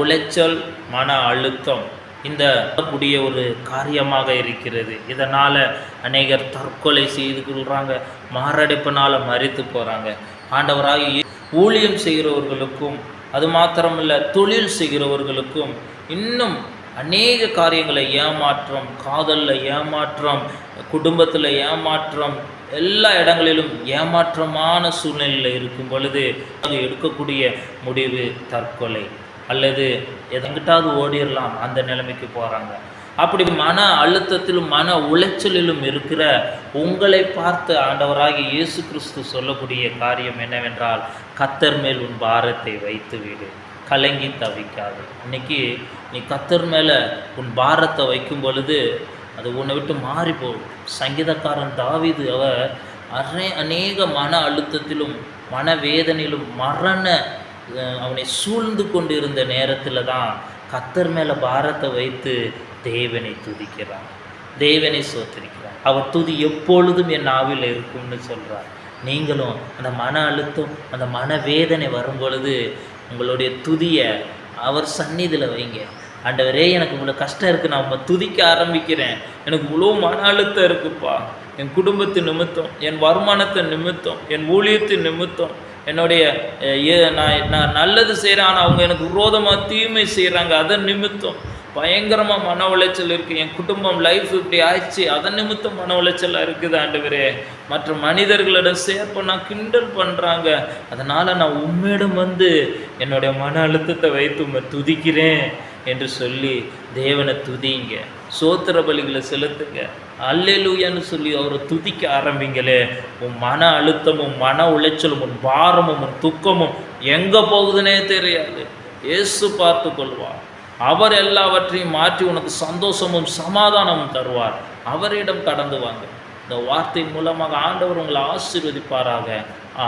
உளைச்சல் மன அழுத்தம் இந்த கூடிய ஒரு காரியமாக இருக்கிறது. இதனால் அநேகர் தற்கொலை செய்து கொள்கிறாங்க மாரடைப்பினால் மறித்து போகிறாங்க ஆண்டவராக ஊழியம் செய்கிறவர்களுக்கும் அது மாத்திரமல்ல தொழில் செய்கிறவர்களுக்கும் இன்னும் அநேக காரியங்களை ஏமாற்றம் காதலில் ஏமாற்றம் குடும்பத்தில் ஏமாற்றம் எல்லா இடங்களிலும் ஏமாற்றமான சூழ்நிலையில் இருக்கும் பொழுது அது எடுக்கக்கூடிய முடிவு தற்கொலை. அல்லது எதங்கிட்டாவது ஓடிடலாம் அந்த நிலைமைக்கு போகிறாங்க அப்படி மன அழுத்தத்திலும் மன உளைச்சலிலும் இருக்கிற உங்களை பார்த்து ஆண்டவராகி இயேசு கிறிஸ்து சொல்லக்கூடிய காரியம் என்னவென்றால் கத்தர் மேல் உன் பாரத்தை வைத்து விடு. கலங்கி தவிக்காது. இன்னைக்கு நீ கத்தர் மேலே உன் பாரத்தை வைக்கும் பொழுது அது உன்னை விட்டு மாறி போகும். சங்கீதக்காரன் தாவிது அவர் அரை அநேக மன அழுத்தத்திலும் மனவேதனையிலும் மரண அவனை சூழ்ந்து கொண்டிருந்த நேரத்தில் தான் கத்தர் மேலே பாரத்தை வைத்து தேவனை துதிக்கிறான் தேவனை சோத்திரிக்கிறான் அவர் துதி எப்பொழுதும் என் நாவில் இருக்கும்னு சொல்கிறார் நீங்களும் அந்த மன அழுத்தம் அந்த மனவேதனை வரும் பொழுது உங்களுடைய துதியை அவர் சந்நிதியில் வைங்க. ஆண்டவரே எனக்கு இவ்வளோ கஷ்டம் இருக்குது நான் உம்மை துதிக்க ஆரம்பிக்கிறேன். எனக்கு இவ்வளோ மன அழுத்தம் இருக்குப்பா. என் குடும்பத்து நிமித்தம் என் வருமானத்தை நிமித்தம் என் ஊழியத்தின் நிமித்தம் என்னுடைய நான் நான் நல்லது செய்கிறேன் ஆனால் அவங்க எனக்கு விரோதமாக தீமை செய்கிறாங்க அதன் நிமித்தம் பயங்கரமாக மன உளைச்சல் இருக்குது என் குடும்பம் லைஃப் இப்படி ஆயிடுச்சு. அதன் நிமித்தம் மன உளைச்சலாக இருக்குது ஆண்டவரே. மற்ற மனிதர்களிடம் சேர்ப்பு நான் கிண்டல் பண்ணுறாங்க அதனால் நான் உண்மையிடம் வந்து என்னுடைய மன அழுத்தத்தை வைத்து துதிக்கிறேன். என்று சொல்லி தேவனை துதிங்க. சோத்திர பலிகளை செலுத்துங்க. அல்லேலூயான்னு சொல்லி அவரை துதிக்க ஆரம்பிங்களே. உன் மன அழுத்தமும் மன உளைச்சலும் உன் பாரமும் உன் துக்கமும் எங்கே போகுதுன்னே தெரியாது. இயேசு பார்த்து கொள்வார் அவர் எல்லாவற்றையும் மாற்றி உனக்கு சந்தோஷமும் சமாதானமும் தருவார். அவரிடம் கடந்து வாங்க. இந்த வார்த்தை மூலமாக ஆண்டவர் உங்களை ஆசீர்வதிப்பாராக.